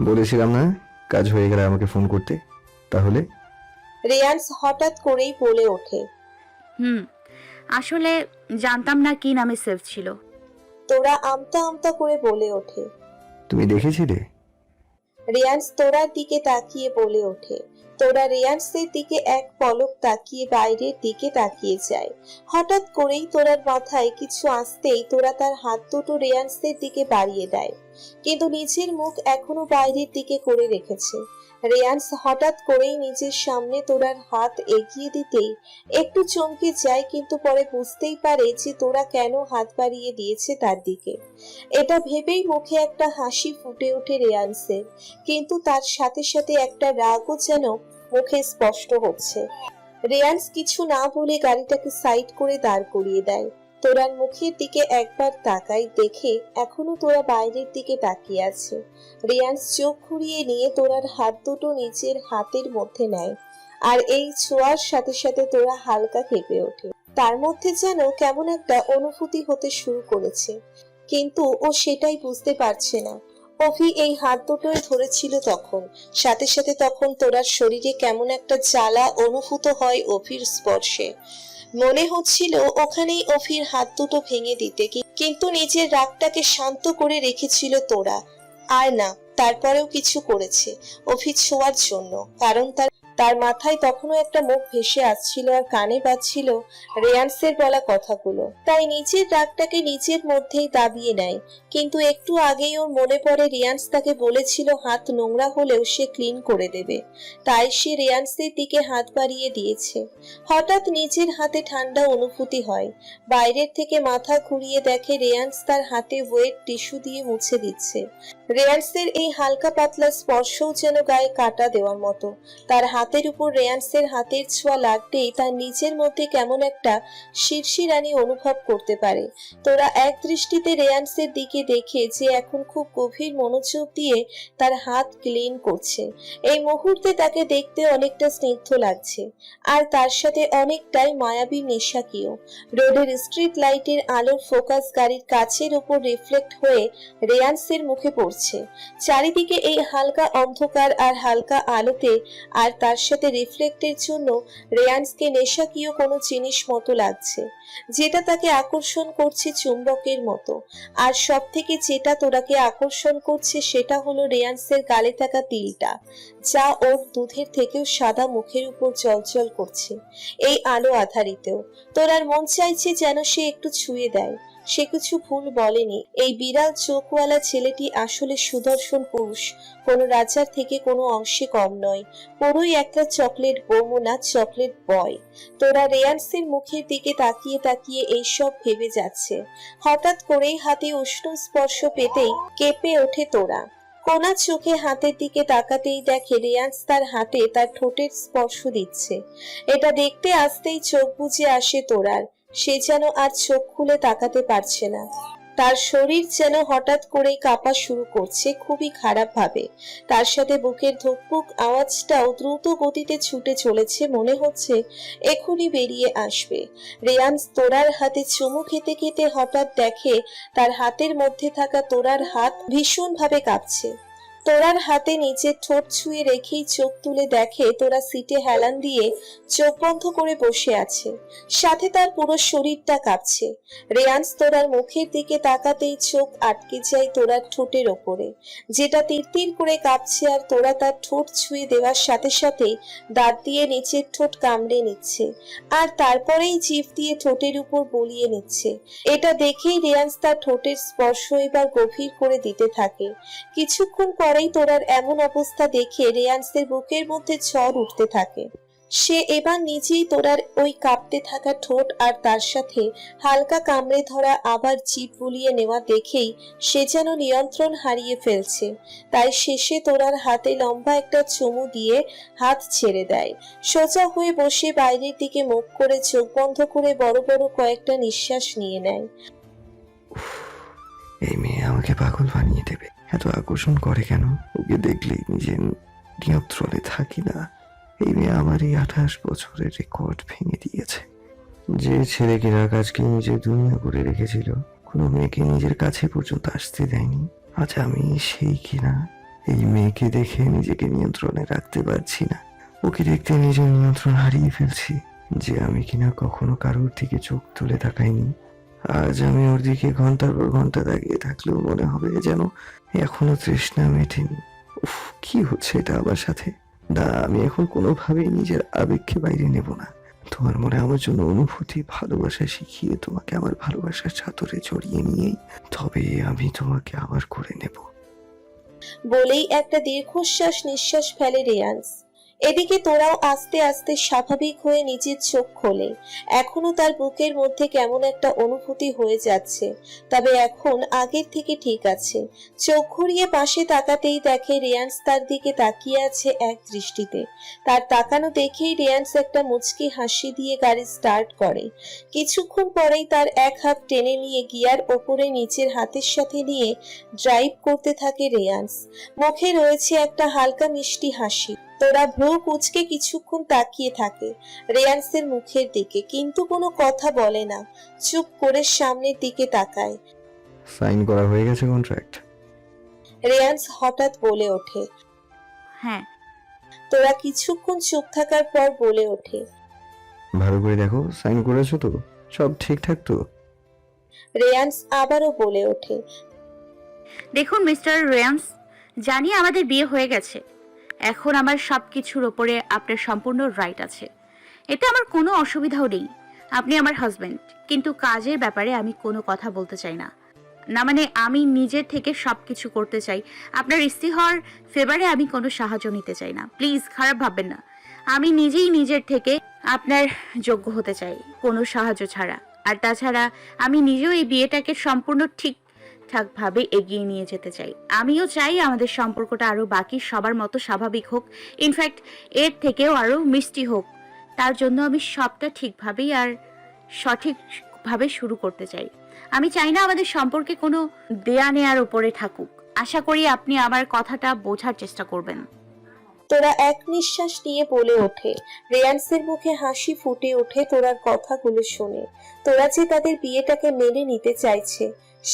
বলেছিলাম না? কাজ হয়ে গেলে আমাকে ফোন করতে। তাহলে? রেয়ান্স হঠাৎ করেই বলে ওঠে। হুম আসলে জানতাম না কি নামে সেভ ছিল। তোরা আমতা আমতা করে বলে ওঠে। তুমি দেখেছিলে? রেয়ান্স তোরার দিকে তাকিয়ে বলে ওঠে। তোরা রেয়ান্সের দিকে এক পলক তাকিয়ে বাইরের দিকে তাকিয়ে যায়। হঠাৎ করেই তোরার মাথায় কিছু আসতেই তোরা তার হাত দুটো রেয়ান্সের দিকে বাড়িয়ে দেয়। কিন্তু নিজের মুখ এখনও বাইরের দিকে করে রেখেছে। রেয়ান্স হঠাৎ করেই নিজের সামনে তোরার হাত এগিয়ে দিতেই একটু চমকে যায় কিন্তু পরে বুঝতেই পারে যে তোরা কেন হাত বাড়িয়ে দিয়েছে তার দিকে। এটা ভেবেই মুখে একটা হাসি ফুটে ওঠে রেয়ান্সের। কিন্তু তার সাথে সাথে একটা রাগও যেন মুখে স্পষ্ট হচ্ছে। রেয়ান্স কিছু না বলে গাড়িটাকে সাইড করে দাঁড় করিয়ে দেয়। তোরার মুখের দিকে একবার তাকাই দেখে এখনও তোরা বাইরের দিকে তাকিয়ে আছে। রেয়ান্স চোখ ঘুরিয়ে নিয়ে তোরার হাত দুটো নিজের হাতের মধ্যে নেয় আর এই ছোঁয়ার সাথে সাথে তোরা হালকা কেঁপে ওঠে। তার মধ্যে যেন কেমন একটা অনুভূতি হতে শুরু করেছে। কিন্তু ও সেটাই বুঝতে পারছে না। অভি এই হাত দুটোই ধরেছিল তখন। সাথে সাথে তখন তোরার শরীরে কেমন একটা জ্বালা অনুভূত হয় অভির স্পর্শে। মনে হচ্ছিল ওখানেই অফির হাত দুটো ভেঙে দিতে কিন্তু নিজের রাগটাকে শান্ত করে রেখেছিল তোরা। আর না, তারপরেও কিছু করেছে অভি ছোঁয়ার জন্য, কারণ তার তার মাথায় তখনও একটা মুখ ভেসে আসছিল আর কানে বাজছিল রেয়ান্সের বলা কথাগুলো। তাই নিজের রাগটাকে নিজের মধ্যেই দাবিয়ে নেয়। কিন্তু একটু আগেই ওর মনে পড়ে রিয়ান্স তাকে বলেছিল হাত নোংরা হলেও সে ক্লিন করে দেবে। তাই সে রিয়ান্সের দিকে হাত বাড়িয়ে দিয়েছে। হঠাৎ নিজের হাতে ঠান্ডা অনুভূতি হয়। বাইরের থেকে মাথা ঘুরিয়ে দেখে রেয়ান্স তার হাতে ওয়েট টিস্যু দিয়ে মুছে দিচ্ছে। রেয়ান্সের এই হালকা পাতলা স্পর্শও যেন গায়ে কাটা দেওয়ার মতো। তার হাতের উপর রেয়ান্সের হাতের ছোঁয়া লাগতেই তার নিজের মধ্যে কেমন একটা শিরশিরানি অনুভব করতে পারে। তোরা এক দৃষ্টিতে রেয়ান্সের দিকে দেখে যে এখন খুব গভীর মনোযোগ দিয়ে তার হাত ক্লিন করছে। এই মুহূর্তে তাকে দেখতে অনেকটা স্নিগ্ধ লাগছে। আর তার সাথে অনেকটাই মায়াবী নেশাকিও রোডের স্ট্রিট লাইটের আলোর ফোকাস গাড়ির কাছের উপর রিফ্লেক্ট হয়ে রেয়ান্সের মুখে পড়ছে। চারিদিকে এই হালকা অন্ধকার আর হালকা আলোতে আর তার সাথে রিফ্লেক্টের জন্য রেয়ান্সকে নেশাকিও কোনো জিনিস মতো লাগছে, যেটা তাকে আকর্ষণ করছে চুম্বকের মতো। আর সব থেকে যেটা তোরাকে আকর্ষণ করছে সেটা হলো রেয়ান্সের গালে থাকা তিলটা, যা ওর দুধের থেকেও সাদা মুখের উপর চলচল করছে। এই আলো আধারিতেও তোরার মন চাইছে যেন সে একটু ছুঁয়ে দেয়। সে কিছু ভুল বলেনি। এই বিড়াল চোখওয়ালা ছেলেটি আসলে সুদর্শন পুরুষ। কোনো রাজার থেকে কোনো অংশে কম নয়। পুরোই একটা চকলেট বৌমনা, চকলেট বয়। তোরা রেয়ান্সের মুখের দিকে তাকিয়ে তাকিয়ে এইসব ভেবে যাচ্ছে। হঠাৎ করেই হাতে উষ্ণ স্পর্শ পেতেই কেঁপে ওঠে তোরা। কোনা চোখে হাতের দিকে তাকাতেই দেখে রেয়ান্স তার হাতে তার ঠোঁটের স্পর্শ দিচ্ছে। এটা দেখতে আসতেই চোখ বুজে আসে তোরার। সে যেন আর চোখ খুলে তাকাতে পারছে না। তার শরীর যেন হঠাৎ করেই কাঁপা শুরু করছে খুবই খারাপ ভাবে তার সাথে বুকের ধুকপুক আওয়াজটাও দ্রুত গতিতে ছুটে চলেছে মনে হচ্ছে এখনই বেরিয়ে আসবে। রেয়ান্স তোরার হাতে চুমু খেতে খেতে হঠাৎ দেখে তার হাতের মধ্যে থাকা তোরার হাত ভীষণভাবে কাঁপছে। তোরার হাতে নিচে ঠোঁট ছুঁয়ে রেখেই চোখ তুলে দেখে তোরা সিটে হেলান দিয়ে চোখ বন্ধ করে বসে আছে। সাথে তার পুরো শরীরটা কাঁপছে। রেয়ান্স তোরার মুখের দিকে তাকাতেই চোখ আটকে যায় তোরার ঠোঁটের ওপরে। যেটা তিরতির করে কাঁপছে আর তোরা তার ঠোঁট ছুঁয়ে দেওয়ার সাথে সাথেই দাঁত দিয়ে নিচের ঠোঁট কামড়ে নিচ্ছে আর তারপরেই জিভ দিয়ে ঠোঁটের উপর বলিয়ে নিচ্ছে। এটা দেখেই রেয়ান্স তার ঠোঁটের স্পর্শ এবার গভীর করে দিতে থাকে। কিছুক্ষণ পরেই তোরার এমন অবস্থা দেখে রেয়ান্সের বুকের মধ্যে ঝড় উঠতে থাকে। সে এবার নিজেই তোরার ওই কাঁপতে থাকা ঠোঁট আর তার সাথে হালকা কামড়ে ধরা আবার জিভ বুলিয়ে নেওয়া দেখেই সে যেন নিয়ন্ত্রণ হারিয়ে ফেলছে। তাই শেষে তোরার হাতে লম্বা একটা চুমু দিয়ে হাত ছেড়ে দেয়। সোজা হয়ে বসে বাইরের দিকে মুখ করে চোখ বন্ধ করে বড় বড় কয়েকটা নিঃশ্বাস নিয়ে নেয়। এই মেয়ে আমাকে পাগল বানিয়ে এত আকর্ষণ করে কেন? ওকে দেখলেই নিজের নিয়ন্ত্রণে থাকি না। এই মেয়ে আমার এই আঠাশ বছরের রেকর্ড ভেঙে দিয়েছে। যে ছেলে কিনা কাজকে নিজের দুনিয়া করে রেখেছিল, কোনো মেয়েকে নিজের কাছে পর্যন্ত আসতে দেয়নি। আজ আমি সেই কিনা। এই মেয়েকে দেখে নিজেকে নিয়ন্ত্রণে রাখতে পারছি না। ওকে দেখতে নিজের নিয়ন্ত্রণ হারিয়ে ফেলছি। যে আমি কিনা কখনো কারোর দিকে চোখ তুলে তাকাইনি আজ আমি ওর দিকে ঘণ্টার পর ঘণ্টা দাঁড়িয়ে থাকলেও মনে হবে যেন এখনও তৃষ্ণা মেটেনি। উফ, কি হচ্ছে এটা আমার সাথে? না, আমি এখন কোনোভাবেই নিজের আবেগকে বাইরে নেব না। তোমার মনে আমার জন্য অনুভূতি, ভালোবাসা শিখিয়ে তোমাকে আমার ভালোবাসার চাদরে জড়িয়ে নিয়েই তবে আমি তোমাকে আবার করে নেব। বলেই একটা দীর্ঘশ্বাস নিঃশ্বাস ফেলে রেয়ান্স। এদিকে তোরাও আস্তে আস্তে স্বাভাবিক হয়ে নিজের চোখ খোলে। এখনও তার বুকের মধ্যে কেমন একটা অনুভূতি হয়ে যাচ্ছে। তবে এখন আগের থেকে ঠিক আছে। চোখ ঘুরিয়ে পাশে তাকাতেই দেখে রেয়ান্স তার দিকে তাকিয়ে আছে এক দৃষ্টিতে। তার তাকানো দেখেই রেয়ান্স একটা মুচকি হাসি দিয়ে গাড়ি স্টার্ট করে। কিছুক্ষণ পরেই তার এক হাত টেনে নিয়ে গিয়ার ওপরে নিচের হাতের সাথে নিয়ে ড্রাইভ করতে থাকে রেয়ান্স। মুখে রয়েছে একটা হালকা মিষ্টি হাসি। তোরা ভ্রু কুচকে কিছুক্ষণ তাকিয়ে থাকে রেয়ান্সের মুখের দিকে কিন্তু কোনো কথা বলে না। চুপ করে সামনের দিকে তাকায়। সাইন করা হয়ে গেছে কন্ট্রাক্ট রেয়ান্স হঠাৎ বলে ওঠে। হ্যাঁ। তোরা কিছুক্ষণ চুপ থাকার পর বলে ওঠে। ভালো করে দেখো সাইন করেছ তো? সব ঠিকঠাক তো? রেয়ান্স আবারও বলে ওঠে। দেখুন মিস্টার রেয়ান্স জানি আমাদের বিয়ে হয়ে গেছে। এখন আমার সব কিছুর ওপরে আপনার সম্পূর্ণ রাইট আছে। এতে আমার কোনো অসুবিধাও নেই। আপনি আমার হাজব্যান্ড কিন্তু কাজের ব্যাপারে আমি কোনো কথা বলতে চাই না। না মানে আমি নিজের থেকে সব কিছু করতে চাই। আপনার স্ত্রী হওয়ার ফেভারে আমি কোনো সাহায্য নিতে চাই না। প্লিজ খারাপ ভাববেন না। আমি নিজেই নিজের থেকে আপনার যোগ্য হতে চাই, কোনো সাহায্য ছাড়া। আর তাছাড়া আমি নিজেও এই বিয়েটাকে সম্পূর্ণ ঠিক ঠিকঠাকভাবে এগিয়ে নিয়ে যেতে চাই। আমিও চাই আমাদের সম্পর্কটা আরও বাকি, সবার মতো স্বাভাবিক হোক। ইনফ্যাক্ট এর থেকেও আরও মিষ্টি হোক। তার জন্য আমি সবটা ঠিকভাবেই আর সঠিকভাবে শুরু করতে চাই। আমি চাই না আমাদের সম্পর্কে কোনো দেয়া নেয়ার উপরে থাকুক। আশা করি আপনি আমার কথাটা বোঝার চেষ্টা করবেন। তোরা এক নিঃশ্বাস নিয়ে বলে ওঠে। রেয়ান্সের মুখে হাসি ফুটে ওঠে তোরার কথাগুলো শুনে। তোরা যে তাদের বিয়েটাকে মেনে নিতে চাইছে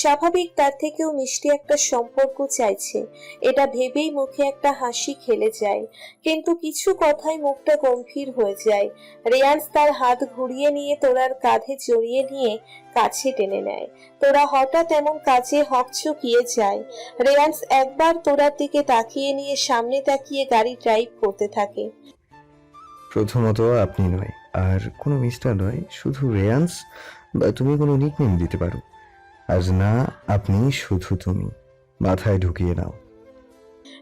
স্বাভাবিক তার থেকেও মিষ্টি একটা সম্পর্ক চাইছে। এটা ভেবেই মুখে একটা হাসি খেলে যায়। কিন্তু কিছু কথায় মুখটা গম্ভীর হয়ে যায়। রেয়ান্স তার হাত ঘুরিয়ে নিয়ে তোরার কাঁধে জড়িয়ে নিয়ে কাছে টেনে নেয়। তোরা হঠাৎ এমন কাছে হকচকিয়ে যায়। রেয়ান্স একবার তোরার দিকে তাকিয়ে নিয়ে সামনে তাকিয়ে গাড়ি ড্রাইভ করতে থাকে। প্রথমত আপনি নয়, আর কোনো মিস্টার নয়, শুধু রেয়ান্স বা তুমি কোনো নিকনেম দিতে পারো। আজ না আপনি শুধু তুমি। মাথায় ঢুকিয়ে নাও।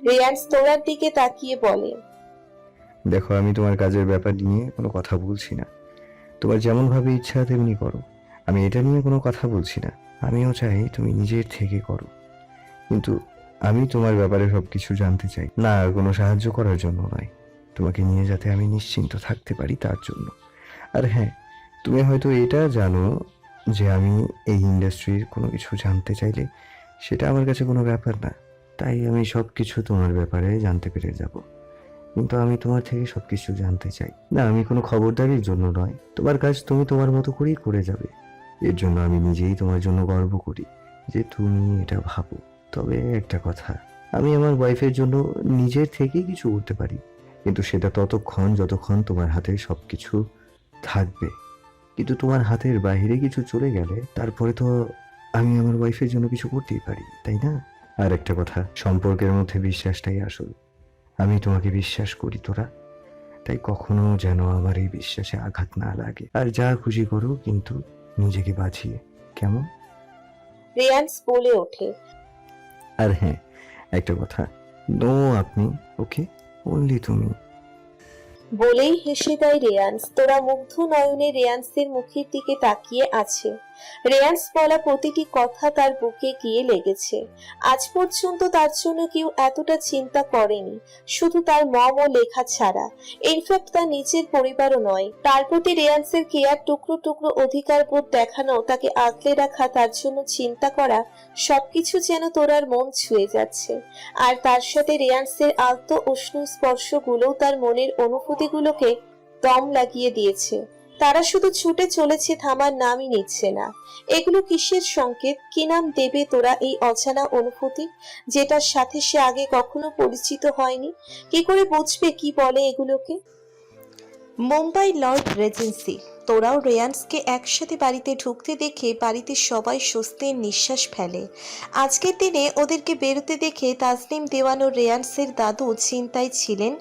রেয়ান্স তোরার দিকে তাকিয়ে বলে দেখো আমি তোমার কাজের ব্যাপার নিয়ে কোনো কথা বলছি না। তোমার যেমন ভাবে ইচ্ছা তেমনি করো। আমি এটা নিয়ে কোনো কথা বলছি না। আমিও চাই তুমি নিজের থেকে করো। কিন্তু আমি তোমার ব্যাপারে সব কিছু জানতে চাই। না আর কোনো সাহায্য করার জন্য নয়। তোমাকে নিয়ে যাতে আমি নিশ্চিন্ত থাকতে পারি তার জন্য। আর হ্যাঁ তুমি হয়তো এটা জানো যে আমি এই ইন্ডাস্ট্রির কোনো কিছু জানতে চাইলে সেটা আমার কাছে কোনো ব্যাপার না। তাই আমি সব কিছু তোমার ব্যাপারে জানতে পেরে যাব। কিন্তু আমি তোমার থেকে সব কিছু জানতে চাই। না, আমি কোনো খবরদারির জন্য নয়। তোমার কাজ তুমি তোমার মতো করেই করে যাবে। এর জন্য আমি নিজেই তোমার জন্য গর্ব করি যে তুমি এটা ভাবো। তবে একটা কথা, আমি আমার ওয়াইফের জন্য নিজের থেকেই কিছু করতে পারি। কিন্তু সেটা ততক্ষণ, যতক্ষণ তোমার হাতে সব কিছু থাকবে। কিন্তু তোমার হাতের বাইরে কিছু চলে গেলে তারপরে তো আমি আমার ওয়াইফের জন্য কিছু করতেই পারি তাই না? আর একটা কথা সম্পর্কের মধ্যে বিশ্বাসটাই আসল। আমি তোমাকে বিশ্বাস করি তোরা। তাই কখনো যেন আমার এই বিশ্বাসে আঘাত না লাগে। আর যা খুশি করো কিন্তু নিজেকে বাঁচিয়ে। কেমন? রেয়ান্স বলে ওঠে। আর হ্যাঁ একটা কথা। নো আপনি ওকে অনলি তুমি। বলেই হেসে দেয় রেয়ান্স। তোরা মুগ্ধ নয়নে রেয়ান্সের মুখের দিকে তাকিয়ে আছে। রেয়ান্স বলা প্রতিটি কথা তার বুকে গিয়ে লেগেছে। আজ পর্যন্ত তার জন্য কেউ এতটা চিন্তা করেনি, শুধু তার মম ও লেখা ছাড়া। ইনফ্যাক্ট তার নিজের পরিবারও নয়। তার প্রতি রেয়ান্সের কেয়ার টুকরো টুকরো অধিকার বোধ দেখানো, তাকে আগলে রাখা, তার জন্য চিন্তা করা, সবকিছু যেন তোরার মন ছুঁয়ে যাচ্ছে। আর তার সাথে রেয়ান্সের আলতো উষ্ণ স্পর্শগুলোও তার মনের অনুভূতিগুলোকে দম লাগিয়ে দিয়েছে। তারা শুধু ছুটে চলেছে থামার নামই নিচ্ছে না। এগুলো কিসের সংকেত? কি নাম দেবে তোরা এই অজানা অনুভূতি, যেটার সাথে সে আগে কখনো পরিচিত হয়নি? কি করে বুঝবে কি বলে এগুলোকে? মুম্বাই লর্ড রেজেন্সি, তোরাও রেয়ান্সকে একসাথে বাড়িতে ঢুকতে দেখে বাড়িতে সবাই স্বস্তির নিঃশ্বাস ফেলে। আজকের দিনে ওদেরকে বেরোতে দেখে তাজনিম দেওয়ান ও রেয়ান্সের দাদু চিন্তায় ছিলেন,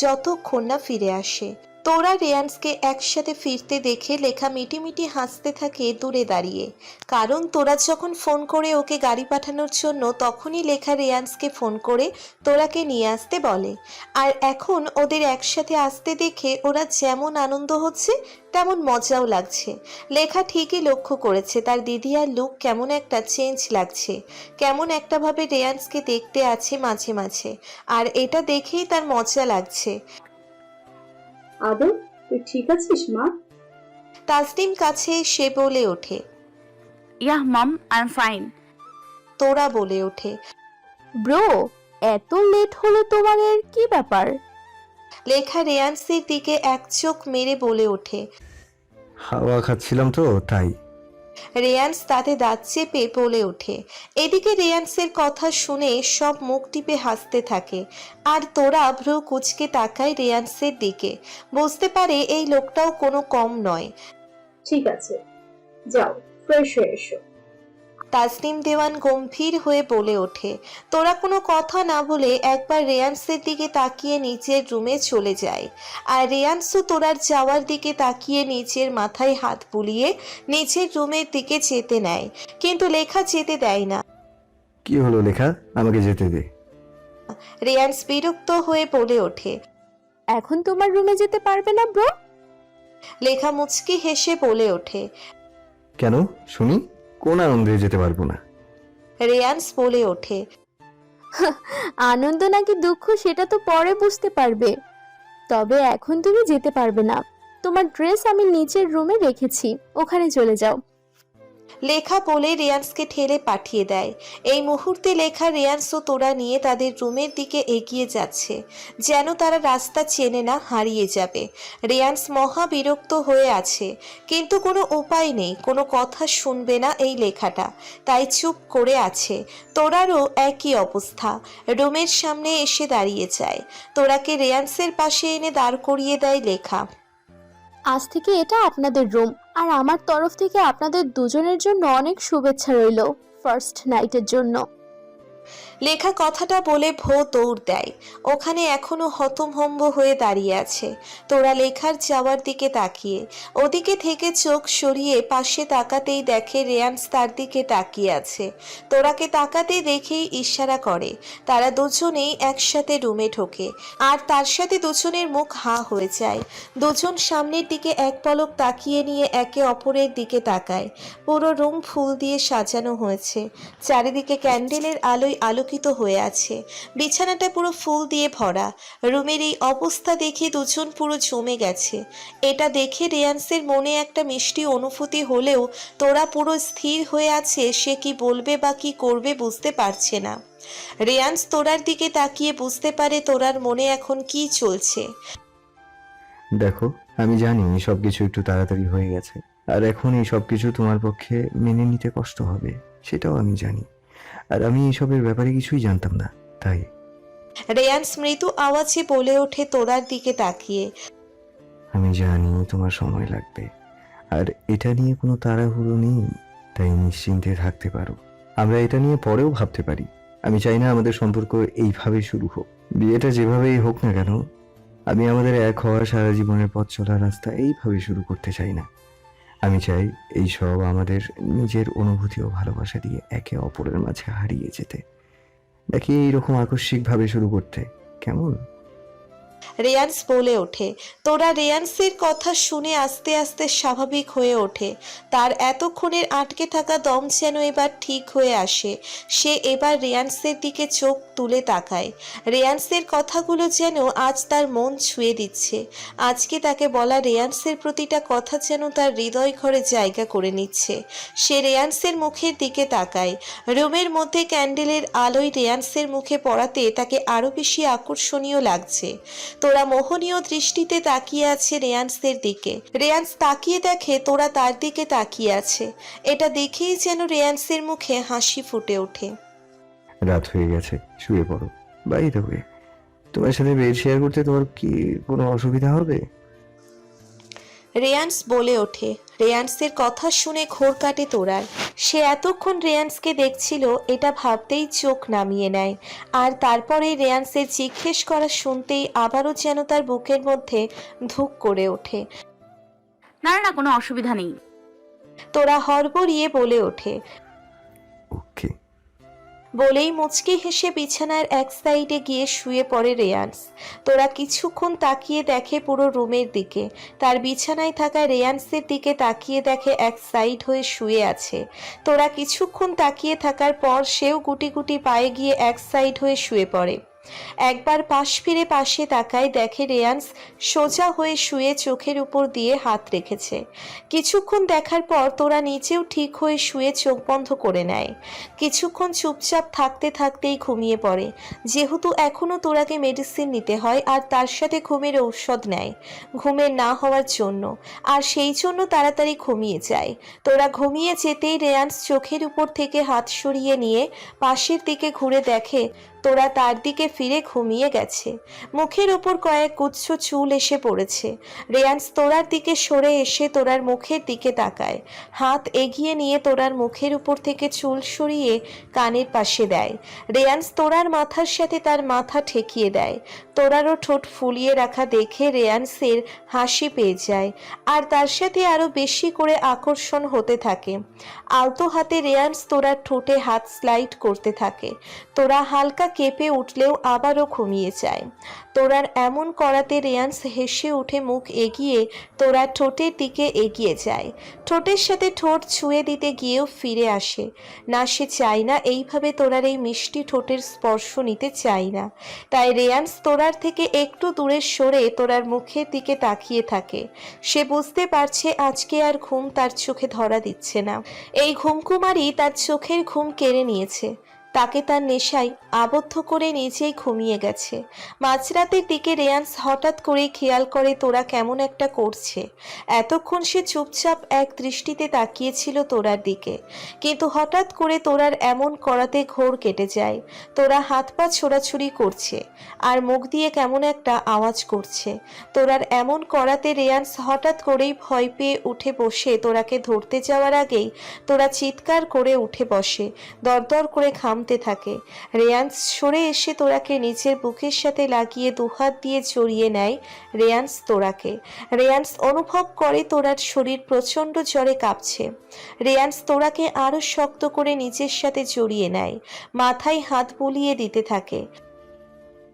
যতক্ষণ না ফিরে আসে। তোরা রেয়ান্সকে একসাথে ফিরতে দেখে লেখা মিটিমিটি হাসতে থাকে দূরে দাঁড়িয়ে। কারণ তোরা যখন ফোন করে ওকে গাড়ি পাঠানোর জন্য, তখনই লেখা রেয়ান্সকে ফোন করে তোরাকে নিয়ে আসতে বলে। আর এখন ওদের একসাথে আসতে দেখে ওরা যেমন আনন্দ হচ্ছে, তেমন মজাও লাগছে। লেখা ঠিকই লক্ষ্য করেছে, তার দিদি আর লুক কেমন একটা চেঞ্জ লাগছে। কেমন একটা ভাবে রেয়ান্সকে দেখতে আছে মাঝে মাঝে। আর এটা দেখেই তার মজা লাগছে। আদর তুই ঠিক আছিস মা? তাসনিম কাছে সে বলে ওঠে yeah mum I am fine. তোরা বলে ওঠে ব্রো এত লেট হলো তোমাদের কি ব্যাপার? লেখা রেয়ান্সের দিকে এক চোখ মেরে বলে ওঠে হাওয়া খাচ্ছিলাম তো তাই। রেয়ান্স তাতে দাঁত চেপে বলে ওঠে। এদিকে রেয়ান্সের কথা শুনে সব মুখ টিপে হাসতে থাকে। আর তোরা ভ্রু কুচকে তাকায় রেয়ান্সের দিকে। বুঝতে পারে এই লোকটাও কোনো কম নয়। ঠিক আছে। যাও, ফ্রেশ হয়ে এসো। তাসনিম দেওয়ান গম্ভীর হয়ে বলে ওঠে তোরা কোনো কথা না বলে একবার রেয়ান্সের দিকে তাকিয়ে নিচের রুমে চলে যায়। আর রেয়ান্সও তোরার যাওয়ার দিকে তাকিয়ে নিচের মাথায় হাত বুলিয়ে নিচের রুমের দিকে যেতে নেয় কিন্তু লেখা যেতে দেয় না। কি হলো লেখা? আমাকে যেতে দে। রেয়ান্স বিরক্ত হয়ে বলে ওঠে এখন তোমার রুমে যেতে পারবে না ব্রো? লেখা মুচকি হেসে বলে ওঠে কেন? শুনি। কোন আনন্দে যেতে পারব না। রেয়ান্স বলে ওঠে। আনন্দ নাকি দুঃখ সেটা তো পরে বুঝতে পারবে। তবে এখন তুমি যেতে পারবে না। তোমার ড্রেস আমি নিচের রুমে রেখেছি। ওখানে চলে যাও। লেখা বলে রেয়ান্সকে ঠেলে পাঠিয়ে দেয়। এই মুহূর্তে লেখা রেয়ান্স ও তোরা নিয়ে তাদের রুমের দিকে এগিয়ে যাচ্ছে, যেন তারা রাস্তা চেনে না হারিয়ে যাবে। রেয়ান্স মহা বিরক্ত হয়ে আছে, কিন্তু কোনো উপায় নেই, কোনো কথা শুনবে না এই লেখাটা। তাই চুপ করে আছে। তোরারও একই অবস্থা, রুমের সামনে এসে দাঁড়িয়ে যায়। তোরাকে রেয়ান্সের পাশে এনে দাঁড় করিয়ে দেয় লেখা। আজ থেকে এটা আপনাদের রুম আর আমার তরফ থেকে আপনাদের দুজনের জন্য অনেক শুভেচ্ছা রইল ফার্স্ট নাইটের জন্য। লেখা কথাটা বলে ভো দৌড় দেয়। ওখানে এখনও হতমহম্ব হয়ে দাঁড়িয়ে আছে। তোরা লেখার যাওয়ার দিকে তাকিয়ে। ওদিকে থেকে চোখ সরিয়ে পাশে তাকাতেই দেখে রেয়ান্স তার দিকে তাকিয়ে আছে। তোরাকে তাকাতে দেখেই ইশারা করে। তারা দুজনেই একসাথে রুমে ঢোকে। আর তার সাথে দুজনের মুখ হা হয়ে যায়। দুজন সামনের দিকে এক পলক তাকিয়ে নিয়ে একে অপরের দিকে তাকায়। পুরো রুম ফুল দিয়ে সাজানো হয়েছে। চারিদিকে ক্যান্ডেলের আলোয় আলোকিত হয়ে আছে। বিছানাটা পুরো ফুল দিয়ে ভরা। রুমের এই অবস্থা দেখে দুজন পুরো জমে গেছে। এটা দেখে রেয়ান্সের মনে একটা মিষ্টি অনুভূতি হলেও তোরা পুরো স্থির হয়ে আছে, সে কি বলবে বা কি করবে বুঝতে পারছে না। রেয়ান্স তোরার দিকে তাকিয়ে বুঝতে পারে তোরার মনে এখন কি চলছে। দেখো, আমি জানি সব কিছু একটু তাড়াতাড়ি হয়ে গেছে। আর এখন এই সব কিছু তোমার পক্ষে মেনে নিতে কষ্ট হবে, সেটাও আমি জানি। আর আমি এসবের ব্যাপারে কিছুই জানতাম না তাই। রেয়ান্স মৃদু আওয়াজে বলে ওঠে তোরার দিকে তাকিয়ে। আমি জানি তোমার সময় লাগবে আর এটা নিয়ে কোনো তাড়াহুড়ো নেই তাই নিশ্চিন্তে থাকতে পারো। আমরা এটা নিয়ে পরেও ভাবতে পারি। আমি চাই না আমাদের সম্পর্ক এইভাবে শুরু হোক। বিয়েটা যেভাবেই হোক না কেন আমি আমাদের এক হওয়া সারা জীবনের পথ চলার রাস্তা এইভাবে শুরু করতে চাই না। আমি চাই এই সব আমাদের নিজের অনুভূতি ও ভালোবাসা দিয়ে একে অপরের মাঝে হারিয়ে যেতে। নাকি এইরকম আকস্মিকভাবে শুরু করতে? কেমন? রেয়ান্স বলে ওঠে। তোরা রেয়ান্সের কথা শুনে আস্তে আস্তে স্বাভাবিক হয়ে ওঠে। তার এতক্ষণের আটকে থাকা দম যেন এবার ঠিক হয়ে আসে। সে এবার রেয়ান্সের দিকে চোখ তুলে তাকায়। রেয়ান্সের কথাগুলো যেন আজ তার মন ছুঁয়ে দিচ্ছে। আজকে তাকে বলা রেয়ান্সের প্রতিটা কথা যেন তার হৃদয় ঘরে জায়গা করে নিচ্ছে। সে রেয়ান্সের মুখের দিকে তাকায়। রুমের মধ্যে ক্যান্ডেলের আলোয় রেয়ান্সের মুখে পড়াতে তাকে আরও বেশি আকর্ষণীয় লাগছে। তোরা মোহনীয় দৃষ্টিতে তাকিয়ে আছে রেয়ান্সের দিকে। রেয়ান্স তাকিয়ে দেখে তোরা তার দিকে তাকিয়ে আছে। এটা দেখেই যেন রেয়ান্সের মুখে হাসি ফুটে ওঠে। রাত হয়ে গেছে, শুয়ে পড়ো। বাইরে হয়ে। তোমার সাথে বেড শেয়ার করতে তোমার কি কোনো অসুবিধা হবে? রেয়ান্স বলে ওঠে রেয়ান্সের কথা শুনে ঘোর কাটে তোরার। সে এতক্ষণ রেয়ান্সকে দেখছিল এটা ভাবতেই চোখ নামিয়ে নেয়। আর তারপরে রেয়ান্সের জিজ্ঞেস করা শুনতেই আবারও যেন তার বুকের মধ্যে ধুক করে ওঠে। না না কোনো অসুবিধা নেই। তোরা হরবড়িয়ে বলে ওঠে বলেই মুচকি হেসে বিছানার এক সাইডে গিয়ে শুয়ে পড়ে রেয়ান্স। তোরা কিছুক্ষণ তাকিয়ে দেখে পুরো রুমের দিকে। তার বিছানায় থাকা রেয়ান্সের দিকে তাকিয়ে দেখে এক সাইড হয়ে শুয়ে আছে। তোরা কিছুক্ষণ তাকিয়ে থাকার পর সেও গুটি গুটি পায়ে গিয়ে এক সাইড হয়ে শুয়ে পড়ে। একবার পাশ ফিরে পাশে তাকায় দেখে রেয়ান্স সোজা হয়ে শুয়ে চোখের উপর দিয়ে হাত রেখেছে। কিছুক্ষণ দেখার পর তোরা নিচেও ঠিক হয়ে শুয়ে চোখ বন্ধ করে নেয়। কিছুক্ষণ চুপচাপ থাকতে থাকতেই ঘুমিয়ে পড়ে। যেহেতু এখনও তোরাকে মেডিসিন নিতে হয় আর তার সাথে ঘুমের ঔষধ নেয় ঘুমের না হওয়ার জন্য। আর সেই জন্য তাড়াতাড়ি ঘুমিয়ে যায়। তোরা ঘুমিয়ে যেতেই রেয়ান্স চোখের উপর থেকে হাত সরিয়ে নিয়ে পাশের দিকে ঘুরে দেখে তোরা তার দিকে ফিরে ঘুমিয়ে গেছে। মুখের ওপর কয়েক গুচ্ছ চুল এসে পড়েছে। রেয়ান্স তোরার দিকে সরে এসে তোরার মুখের দিকে তাকায়। হাত এগিয়ে নিয়ে তোরার মুখের উপর থেকে চুল সরিয়ে কানের পাশে দেয়। রেয়ান্স তোরার মাথার সাথে তার মাথা ঠেকিয়ে দেয়। তোরারও ঠোঁট ফুলিয়ে রাখা দেখে রেয়ান্সের হাসি পেয়ে যায়। আর তার সাথে আরও বেশি করে আকর্ষণ হতে থাকে। আলতো হাতে রেয়ান্স তোরার ঠোঁটে হাত স্লাইড করতে থাকে। তোরা হালকা কেঁপে উঠলেও আবারও ঘুমিয়ে যায়। তোরার এমন করাতে রেয়ান্স হেসে উঠে মুখ এগিয়ে তোরা ঠোঁটের দিকে এগিয়ে যায়। ঠোঁটের সাথে ঠোঁট ছুঁয়ে দিতে গিয়েও ফিরে আসে। না, সে চায় না এইভাবে তোরার এই মিষ্টি ঠোঁটের স্পর্শ নিতে চায় না। তাই রেয়ান্স তোরার থেকে একটু দূরে সরে তোরার মুখের দিকে তাকিয়ে থাকে। সে বুঝতে পারছে আজকে আর ঘুম তার চোখে ধরা দিচ্ছে না। এই ঘুমকুমারই তার চোখের ঘুম কেড়ে নিয়েছে। তাকে তার নেশায় আবদ্ধ করে নিজেই ঘুমিয়ে গেছে। মাঝরাতের দিকে রেয়ান্স হঠাৎ করেই খেয়াল করে তোরা কেমন একটা করছে। এতক্ষণ সে চুপচাপ এক দৃষ্টিতে তাকিয়েছিল তোরার দিকে। কিন্তু হঠাৎ করে তোরার এমন করাতে ঘোর কেটে যায়। তোরা হাত পা ছোড়াছুড়ি করছে আর মুখ দিয়ে কেমন একটা আওয়াজ করছে। তোরার এমন করাতে রেয়ান্স হঠাৎ করেই ভয় পেয়ে উঠে বসে। তোরাকে ধরতে যাওয়ার আগেই তোরা চিৎকার করে উঠে বসে। দরদর করে ঘামতে থাকে। রেয়ান্স সরে এসে তোরাকে নিচের বুকের সাথে লাগিয়ে দুহাত দিয়ে জড়িয়ে নেয় রেয়ান্স তোরাকে। রেয়ান্স অনুভব করে তোরার শরীর প্রচণ্ড জ্বরে কাঁপছে। রেয়ান্স তোরাকে আরও শক্ত করে নিচের সাথে জড়িয়ে নেয়। মাথায় হাত বুলিয়ে দিতে থাকে।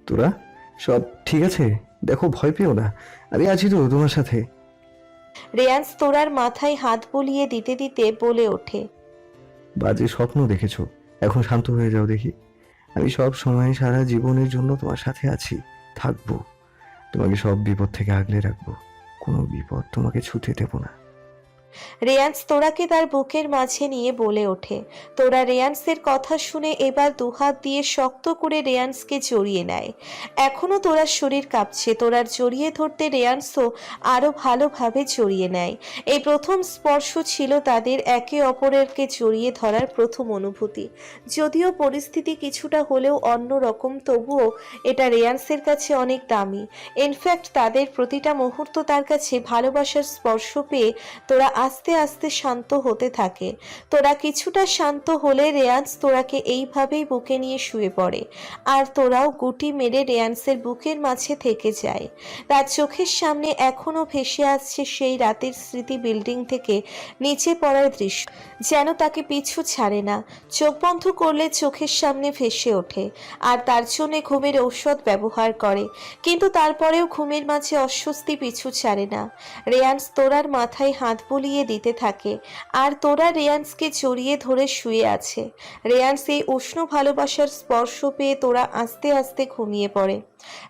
তোরা সব ঠিক আছে? দেখো ভয় পেও না। আমি আছি তো তোমার সাথে। রেয়ান্স তোরার মাথায় হাত বুলিয়ে দিতে দিতে বলে ওঠে। বাজে স্বপ্ন দেখেছ। এখন শান্ত হয়ে যাও দেখি। আমি সব সময় সারা জীবনের জন্য তোমার সাথে আছি, থাকব। তোমাকে সব বিপদ থেকে আগলে রাখব। কোনো বিপদ তোমাকে ছুতে দেবো না। রেয়ান্স তোরাকে তার বুকের মাঝে নিয়ে বলে ওঠে। তোরা রেয়ান্সের কথা শুনে এবার দুহাত দিয়ে শক্ত করে রেয়ান্সকে জড়িয়ে নেয়। এখনও তোরার শরীর কাঁপছে। তোরার জড়িয়ে ধরতে রেয়ান্সও আরও ভালোভাবে জড়িয়ে নেয়। এই প্রথম স্পর্শ ছিল তাদের একে অপরেরকে জড়িয়ে ধরার প্রথম অনুভূতি। যদিও পরিস্থিতি কিছুটা হলেও অন্য রকম, তবুও এটা রেয়ান্সের কাছে অনেক দামি। ইনফ্যাক্ট তাদের প্রতিটা মুহূর্ত তার কাছে ভালোবাসার স্পর্শ পেয়ে তোরা আস্তে আস্তে শান্ত হতে থাকে। তোরা কিছুটা শান্ত হলে রেয়ান্স তোরাকে এইভাবেই বুকে নিয়ে শুয়ে পড়ে। আর তোরাও গুটি মেরে রেয়ান্সের বুকের মাঝে থেকে যায়। তার চোখের সামনে এখনও ভেসে আসছে সেই রাতের স্মৃতি বিল্ডিং থেকে নিচে পড়ার দৃশ্য। যেন তাকে পিছু ছাড়ে না। চোখ বন্ধ করলে চোখের সামনে ভেসে ওঠে। আর তার জন্যে ঘুমের ঔষধ ব্যবহার করে। কিন্তু তারপরেও ঘুমের মাঝে অস্বস্তি পিছু ছাড়ে না। রেয়ান্স তোরার মাথায় হাত বুলিয়ে দিতে থাকে। আর তোরা রেয়ান্সকে জড়িয়ে ধরে শুয়ে আছে। রেয়ান্স এই উষ্ণ ভালোবাসার স্পর্শ পেয়ে তোরা আস্তে আস্তে ঘুমিয়ে পড়ে।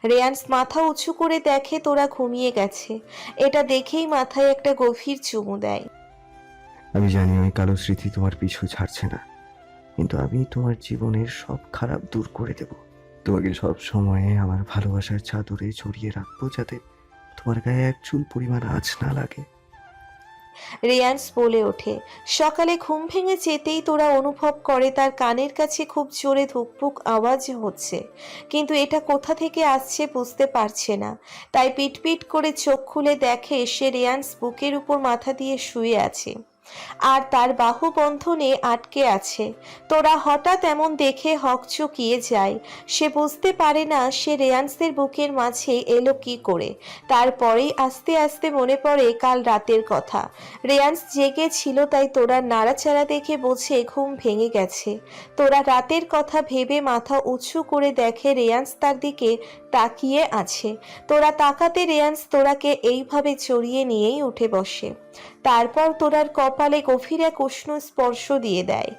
রেয়ান্স মাথা উঁচু করে দেখে তোরা ঘুমিয়ে গেছে। এটা দেখেই মাথায় একটা গভীর চুমু দেয়। আমি জানি ওই কালো স্মৃতি তোমার পিছু ছাড়ছে না। কিন্তু আমি তোমার জীবনের সব খারাপ দূর করে দেব। তোমাকে সব সময় আমার ভালোবাসার চাদরে জড়িয়ে রাখব যাতে তোমার গায়ে এক চুল পরিমাণ আঁচ না লাগে। রেয়ান্স বলে ওঠে, সকালে ঘুম ভেঙে যেতেই তোরা অনুভব করে তার কানের কাছে খুব জোরে ধুকপুক আওয়াজ হচ্ছে, কিন্তু এটা কোথা থেকে আসছে বুঝতে পারছে না। তাই পিটপিট করে চোখ খুলে দেখে সে রেয়ান্স বুকের উপর মাথা দিয়ে শুয়ে আছে। আর তার বাহু বন্ধনে আটকে আছে। তোরা হঠাৎ এমন দেখে হকচকিয়ে যায়। সে বুঝতে পারে না সে রেয়ান্সের বুকের মাঝে এলো কি করে। তারপরেই আস্তে আস্তে মনে পড়ে কাল রাতের কথা। রেয়ান্স জেগে ছিল তাই তোরা নাড়াচাড়া দেখে বোঝে ঘুম ভেঙে গেছে। তোরা রাতের কথা ভেবে মাথা উঁচু করে দেখে রেয়ান্স তার দিকে তাকিয়ে আছে। তোরা তাকাতে রেয়ান্স তোরাকে এইভাবে চড়িয়ে নিয়েই উঠে বসে। তারপর তোরার কপালে গভীর এক উষ্ণ স্পর্শ দিয়ে দেয়।